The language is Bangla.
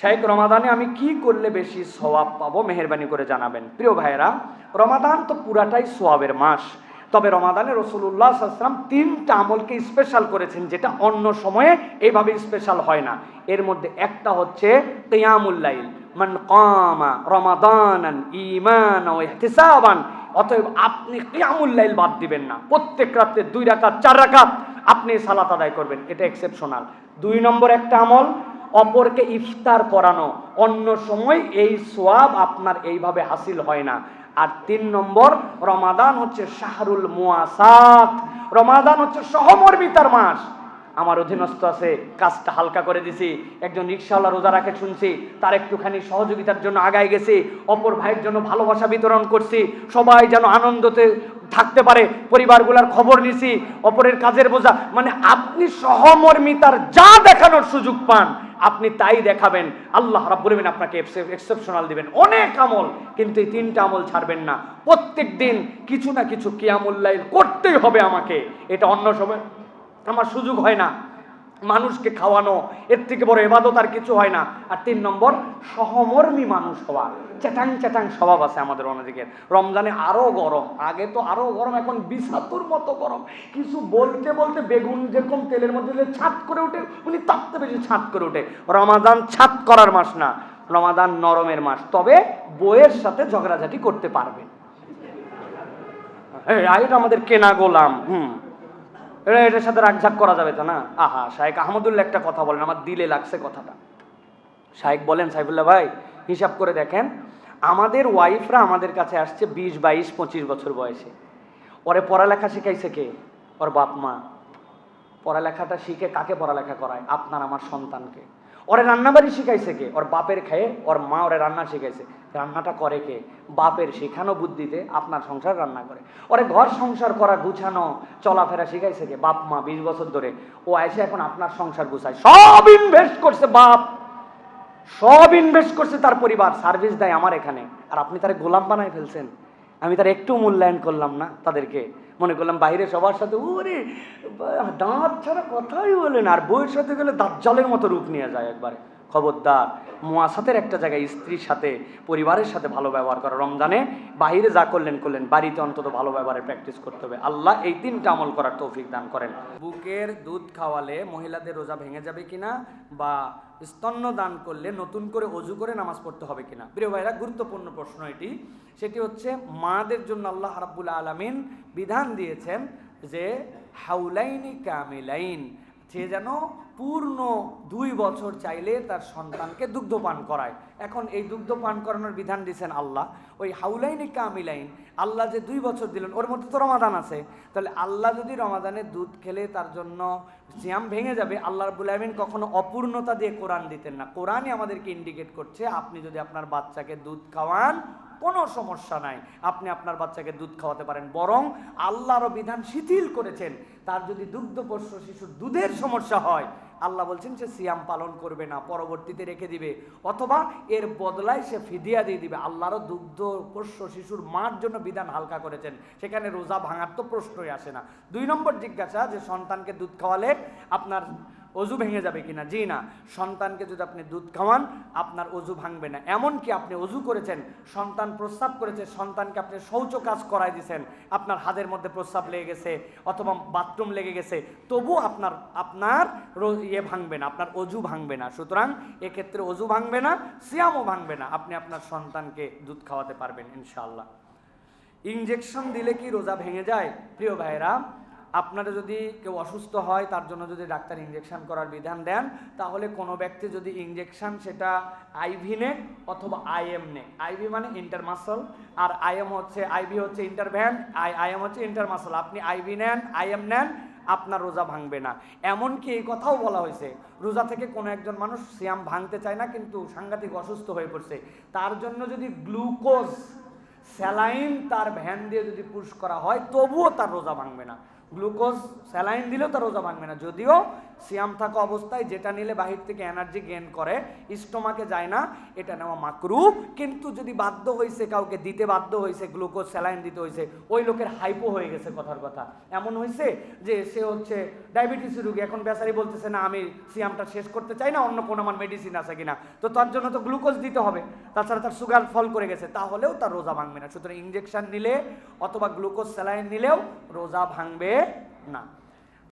শাহেক রমাদানে আমি কি করলে বেশি সওয়াব পাবো? মেহরবানি করে জানাবেন। প্রিয় ভাইয়েরা, রমাদান তো পুরাটাই সোয়াবের মাস। তবে রমাদানে রসুল্লাহ আসলাম তিনটা আমলকে স্পেশাল করেছেন, যেটা অন্য সময়ে এইভাবে স্পেশাল হয় না। এর মধ্যে একটা হচ্ছে কেয়ামুল্লাইল মান কামা রমাদানান ইমান ইহতিসাবান। অতএব আপনি কিয়ামুল্লাইল বাদ দিবেন না। প্রত্যেক রাতে দুই রাকাত, চার রাকাত আপনি সালাত আদায় করবেন। এটা এক্সেপশনাল দুই নম্বর একটা আমল অপরকে ইফতার করানো। অন্য সময় এই সোয়াব আপনার এইভাবে হাসিল হয় না। আর তিন নম্বর, রমাদান হচ্ছে শাহরুল মুয়াসাত রমাদান হচ্ছে সহমর্মিতার মাস। আমার অধীনস্থ আছে, কাজটা হালকা করে দিছি। একজন রিক্সাওয়ালা রোজা রাখে শুনছি, তার একটুখানি সহযোগিতার জন্য আগায় গেছি, অপর ভাইয়ের জন্য ভালোবাসা বিতরণ করছি, সবাই যেন আনন্দতে থাকতে পারে, পরিবারগুলার খবর নিছি, অপরের কাজের বোঝা। মানে আপনি সহমর্মিতার যা দেখানোর সুযোগ পান আপনি তাই দেখাবেন। আল্লাহ রাব্বুল আপনাকে এক্সেপশনাল দিবেন। অনেক আমল, কিন্তু এই তিনটা আমল ছাড়বেন না। প্রত্যেক দিন কিছু না কিছু কিয়ামুল্লাইল করতেই হবে আমাকে। এটা অন্য সময়। আমার সুযোগ হয় না। মানুষকে খাওয়ানো, এর থেকে বড় এবাদত আর কিছু হয় না। আর তিন নম্বর, সহমর্মী মানুষ হওয়া। চ্যাটাং চ্যাটাং স্বভাব আছে আমাদের অনেকের রমজানে আরও গরম, আগে তো আরও গরম, এখন বিষাতুর মতো গরম। কিছু বলতে বলতে বেগুন যেরকম তেলের মধ্যে দিলে ছাত করে ওঠে, উনি তাপতে বেশি ছাত করে ওঠে। রমাদান ছাত করার মাস না, রমাদান নরমের মাস। তবে বইয়ের সাথে ঝগড়াঝাটি করতে পারবেন। আমাদের কেনা গোলাম, হুম। এটা এটার সাথে রাগঝাক করা যাবে তো না? আহা শাহেক আহমদুল্লাহ একটা কথা বলেন, আমার দিলে লাগছে কথাটা। শাহেক বলেন, সাইফুল্লাহ ভাই, হিসাব করে দেখেন, আমাদের ওয়াইফরা আমাদের কাছে আসছে বিশ, বাইশ, পঁচিশ বছর বয়সে। ওরে পড়ালেখা শিখাইছে কে? ওর বাপ মা। পড়ালেখাটা শিখে কাকে পড়ালেখা করায়? আপনার, আমার সন্তানকে। ওরে রান্নাবাড়ি শিখাইছে কে? ওর বাপের খেয়ে ওর মা ওরে রান্না শিখাইছে। রান্নাটা করে কে? বাপের শেখানো বুদ্ধিতে আপনার সংসার রান্না করে। ওরে ঘর সংসার করা গুছানো, চলাফেরা শিখাইছে কে? বাপ, মা, বিশ বছর ধরে। ও এসে এখন আপনার সংসার গুছায়। সব ইনভেস্ট করছে বাপ। সব ইনভেস্ট করছে তার পরিবার। সার্ভিস দেয় আমার এখানে। আর আপনি তার গোলাম বানায় ফেলছেন। আমি তার একটু মূল্যায়ন করলাম না তাদেরকে। মনে করলাম বাইরে সবার সাথে, ওরে দাঁত ছাড়া কথাই বলে না। আর বইয়ের সাথে গেলে দাঁত জলের মতো রূপ নিয়ে যায় একবারে। খবরদার। মোয়াসাতের একটা জায়গায় স্ত্রীর সাথে, পরিবারের সাথে ভালো ব্যবহার করা। রমজানে বাইরে যা করলেন করলেন। বাড়িতে অন্তত ভালো ব্যবহারের প্র্যাকটিস করতে হবে। আল্লাহ এই তিনটা আমল করার তৌফিক দান করেন। বুকের দুধ খাওয়ালে মহিলাদের রোজা ভেঙে যাবে কিনা বা স্তন্য দান করলে নতুন করে অজু করে নামাজ পড়তে হবে কিনা? প্রিয় ভাইরা, গুরুত্বপূর্ণ প্রশ্ন এটি। সেটি হচ্ছে, মাদের জন্য আল্লাহ রাব্বুল আলামিন বিধান দিয়েছেন যে, হাউলাইনি কামিলাইন সে যেন পূর্ণ দুই বছর চাইলে তার সন্তানকে দুগ্ধপান করায়। এখন এই দুগ্ধপান করানোর বিধান দিয়েছেন আল্লাহ। ওই হাউলাইনি কামিলাইন, আল্লাহ যে দুই বছর দিলেন, ওর মধ্যে তো রমাদান আছে। তাহলে আল্লাহ যদি রমাদানে দুধ খেলে তার জন্য সিয়াম ভেঙে যাবে, আল্লাহ আলামিন কখনো অপূর্ণতা দিয়ে কোরআন দিতেন না। কোরআনই আমাদেরকে ইন্ডিকেট করছে, আপনি যদি আপনার বাচ্চাকে দুধ খাওয়ান, কোনো সমস্যা নাই। আপনি আপনার বাচ্চাকে দুধ খাওয়াতে পারেন। বরং আল্লাহরও বিধান শিথিল করেছেন। তার যদি দুগ্ধপোষ্য শিশুর দুধের সমস্যা হয় আল্লাহ বলছেন সে সিয়াম পালন করবে না, পরবর্তীতে রেখে দিবে। অথবা এর বদলায় সে ফিদিয়া দিয়ে দিবে। আল্লাহরও দুগ্ধ পোষ্য শিশুর মার জন্য বিধান হালকা করেছেন। সেখানে রোজা ভাঙার তো প্রশ্নই আসে না। দুই নম্বর জিজ্ঞাসা যে সন্তানকে দুধ খাওয়ালে আপনার অজু ভেঙে যাবে কিনা? জি না। সন্তানকে যদি আপনি দুধ খাওয়ান, আপনার অজু ভাঙবে না। এমনকি আপনি অজু করেছেন, সন্তান প্রস্রাব করেছে, সন্তানকে আপনি শৌচ কাজ করাই দিয়েছেন আপনার হাতের মধ্যে প্রস্রাব লেগে গেছে অথবা বাথরুম লেগে গেছে, তবু আপনার আপনার ইয়ে ভাঙবে না, আপনার অজু ভাঙবে না। সুতরাং এক্ষেত্রে অজু ভাঙবে না, সিয়ামও ভাঙবে না। আপনি আপনার সন্তানকে দুধ খাওয়াতে পারবেন, ইনশাআল্লাহ। ইঞ্জেকশন দিলে কি রোজা ভেঙে যায়? প্রিয় ভাইরা আপনারা যদি কেউ অসুস্থ হয়, তার জন্য যদি ডাক্তার ইঞ্জেকশন করার বিধান দেন, তাহলে কোনো ব্যক্তি যদি ইঞ্জেকশন সেটা আইভি নে অথবা আইএম নে আইভি মানে ইন্টারমাসল আর আইএম হচ্ছে আইভি হচ্ছে ইন্টারভ্যান আই আইএম হচ্ছে ইন্টারমাসল আপনি আইভি নেন আইএম নেন, আপনার রোজা ভাঙবে না। এমনকি এই কথাও বলা হয়েছে, রোজা থেকে কোনো একজন মানুষ সিয়াম ভাঙতে চায় না, কিন্তু সাংঘাতিক অসুস্থ হয়ে পড়ছে। তার জন্য যদি গ্লুকোজ স্যালাইন তার ভ্যান দিয়ে যদি পুশ করা হয়, তবুও তার রোজা ভাঙবে না। গ্লুকোজ স্যালাইন দিলেও তার রোজা ভাঙবে না। যদিও সিয়াম থাকা অবস্থায় যেটা নিলে বাহির থেকে এনার্জি গেন করে, স্টোমাকে যায় না, এটা নেওয়া মাকরু। কিন্তু যদি বাধ্য হয়েছে কাউকে দিতে বাধ্য হয়েছে গ্লুকোজ স্যালাইন দিতে হয়েছে ওই লোকের হাইপো হয়ে গেছে কথার কথা। এমন হয়েছে যে সে হচ্ছে ডায়াবেটিস রুগী। এখন বেচারি বলতেছে, না, আমি সিয়ামটা শেষ করতে চাই না, অন্য কোনো আমার মেডিসিন আছে কিনা? তো তার জন্য তো গ্লুকোজ দিতে হবে। তাছাড়া তার সুগার ফল করে গেছে, তাহলেও তার রোজা ভাঙবে না। সুতরাং ইঞ্জেকশন নিলে অথবা গ্লুকোজ স্যালাইন নিলেও রোজা ভাঙবে না